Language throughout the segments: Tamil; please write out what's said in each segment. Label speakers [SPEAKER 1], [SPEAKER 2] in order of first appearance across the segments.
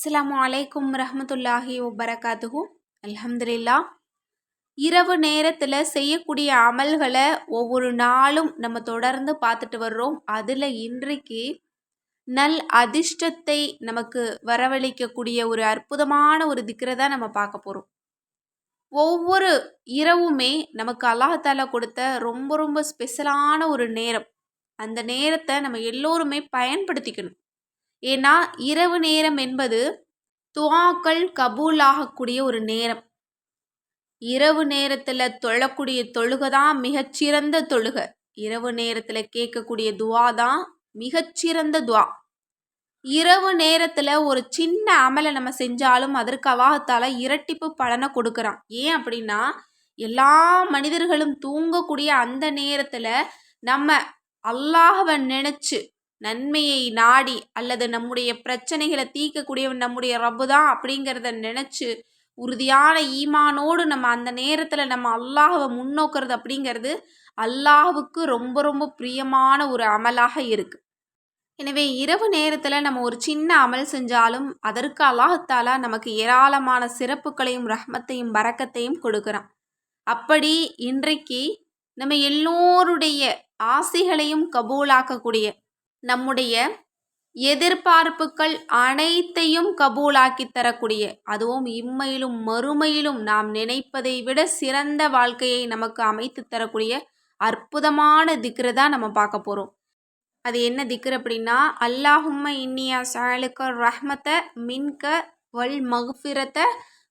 [SPEAKER 1] அஸ்லாம் வலைக்கும் ரஹமத்துல்லாஹி வபரகாத்துஹூ. அலமதுல்லா இரவு நேரத்தில் செய்யக்கூடிய அமல்களை ஒவ்வொரு நாளும் நம்ம தொடர்ந்து பார்த்துட்டு வர்றோம். அதில் இன்றைக்கு நல் அதிர்ஷ்டத்தை நமக்கு வரவழைக்கக்கூடிய ஒரு அற்புதமான ஒரு திக்கரை தான் நம்ம பார்க்க போகிறோம் ஒவ்வொரு இரவுமே நமக்கு அல்லாஹால கொடுத்த ரொம்ப ரொம்ப ஸ்பெஷலான ஒரு நேரம். அந்த நேரத்தை நம்ம எல்லோருமே பயன்படுத்திக்கணும். ஏன்னா இரவு நேரம் என்பது துவாக்கள் கபூலாகக்கூடிய ஒரு நேரம். இரவு நேரத்தில் தொழக்கூடிய தொழுகை தான் மிகச்சிறந்த தொழுகை. இரவு நேரத்தில் கேட்கக்கூடிய துவா தான் மிகச்சிறந்த துவா இரவு நேரத்தில் ஒரு சின்ன அமலை நம்ம செஞ்சாலும் அதற்கு அவாகத்தால் இரட்டிப்பு பலனை கொடுக்குறான். ஏன் அப்படின்னா எல்லா மனிதர்களும் தூங்கக்கூடிய அந்த நேரத்தில் நம்ம அல்லாஹவை நினச்சி நன்மையை நாடி அல்லது நம்முடைய பிரச்சனைகளை தீர்க்கக்கூடியவன் நம்முடைய ரப்பு தான் அப்படிங்கிறத நினச்சி உறுதியான ஈமானோடு நம்ம அந்த நேரத்தில் நம்ம அல்லாஹவை முன்னோக்கிறது அப்படிங்கிறது அல்லாஹுக்கு ரொம்ப ரொம்ப பிரியமான ஒரு அமலாக இருக்குது எனவே இரவு நேரத்தில் நம்ம ஒரு சின்ன அமல் செஞ்சாலும் அதற்கு அல்லாஹத்தாலா நமக்கு ஏராளமான சிறப்புகளையும் ரஹ்மத்தையும் பறக்கத்தையும் கொடுக்குறான். அப்படி இன்றைக்கு நம்ம எல்லோருடைய ஆசைகளையும் கபூலாக்கக்கூடிய நம்முடைய எதிர்பார்ப்புகள் அனைத்தையும் கபூலாக்கி தரக்கூடிய அதுவும் இம்மையிலும் மறுமையிலும் நாம் நினைப்பதை விட சிறந்த வாழ்க்கையை நமக்கு அமைத்து தரக்கூடிய அற்புதமான திக்ரு தான் நம்ம பார்க்க போகிறோம் அது என்ன திக்ரு அப்படின்னா அல்லாஹும்ம இன்னியா சாலுக்க ரஹ்மத்தை மின்க வல் மகுஃபிரத்த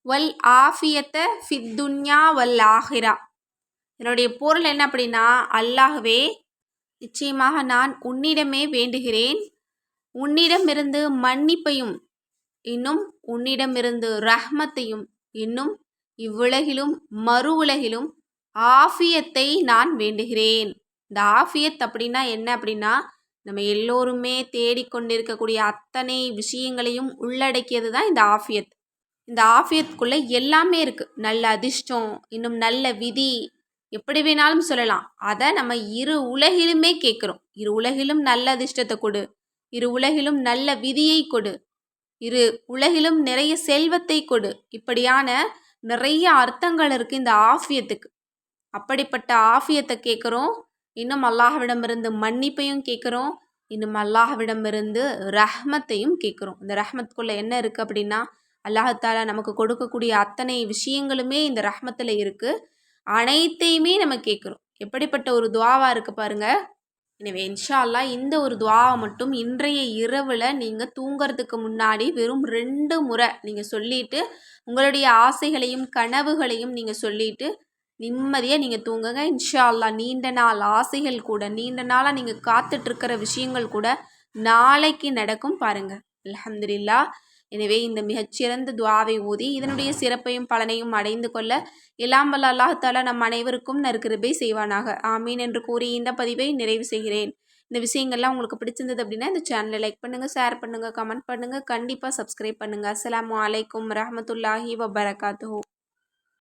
[SPEAKER 1] வல் ஆஃபியத்தை ஃபித்துன்யா வல் ஆஹிரா. என்னுடைய பொருள் என்ன அப்படின்னா அல்லாஹ்வே நிச்சயமாக நான் உன்னிடமே வேண்டுகிறேன். உன்னிடமிருந்து மன்னிப்பையும் இன்னும் உன்னிடமிருந்து ரஹ்மத்தையும் இன்னும் இவ்வுலகிலும் மறு உலகிலும் ஆஃபியத்தை நான் வேண்டுகிறேன். இந்த ஆஃபியத் அப்படின்னா என்ன அப்படின்னா நம்ம எல்லோருமே தேடிக்கொண்டிருக்கக்கூடிய அத்தனை விஷயங்களையும் உள்ளடக்கியது தான் இந்த ஆஃபியத். இந்த ஆஃபியத்துக்குள்ளே எல்லாமே இருக்குது நல்ல அதிர்ஷ்டம் இன்னும் நல்ல விதி எப்படி வேணாலும் சொல்லலாம். அதை நம்ம இரு உலகிலுமே கேட்குறோம் இரு உலகிலும் நல்ல அதிர்ஷ்டத்தை கொடு. இரு உலகிலும் நல்ல விதியை கொடு. இரு உலகிலும் நிறைய செல்வத்தை கொடு. இப்படியான நிறைய அர்த்தங்கள் இருக்குது இந்த ஆஃபியத்துக்கு. அப்படிப்பட்ட ஆஃபியத்தை கேட்குறோம் இன்னும் அல்லாஹ்விடமிருந்து மன்னிப்பையும் கேட்குறோம் இன்னும் அல்லாஹ்விடமிருந்து ரஹ்மத்தையும் கேட்குறோம் இந்த ரஹ்மத்துக்குள்ளே என்ன இருக்குது அப்படின்னா அல்லாஹாலா நமக்கு கொடுக்கக்கூடிய அத்தனை விஷயங்களுமே இந்த ரஹ்மத்தில் இருக்குது அனைத்தையுமே நம்ம கேட்குறோம். எப்படிப்பட்ட ஒரு துவாவாக இருக்குது பாருங்கள் எனவே இன்ஷா இந்த ஒரு துவாவை மட்டும் இன்றைய இரவில் நீங்கள் தூங்கிறதுக்கு முன்னாடி வெறும் ரெண்டு முறை நீங்கள் சொல்லிவிட்டு உங்களுடைய ஆசைகளையும் கனவுகளையும் நீங்கள் சொல்லிவிட்டு நிம்மதியாக நீங்கள் தூங்குங்க. இன்ஷா நீண்ட நாள் ஆசைகள் கூட நீண்ட நாளாக நீங்கள் காத்துட்ருக்கிற விஷயங்கள் கூட நாளைக்கு நடக்கும் பாருங்கள் அலமதுல்லா எனவே இந்த மிகச்சிறந்த துவாவை ஊதி இதனுடைய சிறப்பையும் பலனையும் அடைந்து கொள்ள எல்லாம் வல்ல அல்லாஹாலா நம் அனைவருக்கும் நற்கிருபை செய்வானாக. ஆமீன் என்று கூறி இந்த பதிவை நிறைவு செய்கிறேன். இந்த விஷயங்கள்லாம் உங்களுக்கு பிடிச்சிருந்தது அப்படின்னா இந்த சேனலை லைக் பண்ணுங்கள் ஷேர் பண்ணுங்கள் கமெண்ட் பண்ணுங்கள் கண்டிப்பாக சப்ஸ்கிரைப் பண்ணுங்கள் அஸ்லாம் வலைக்கம் ரஹமத்துல்லாஹி வபரகாத்து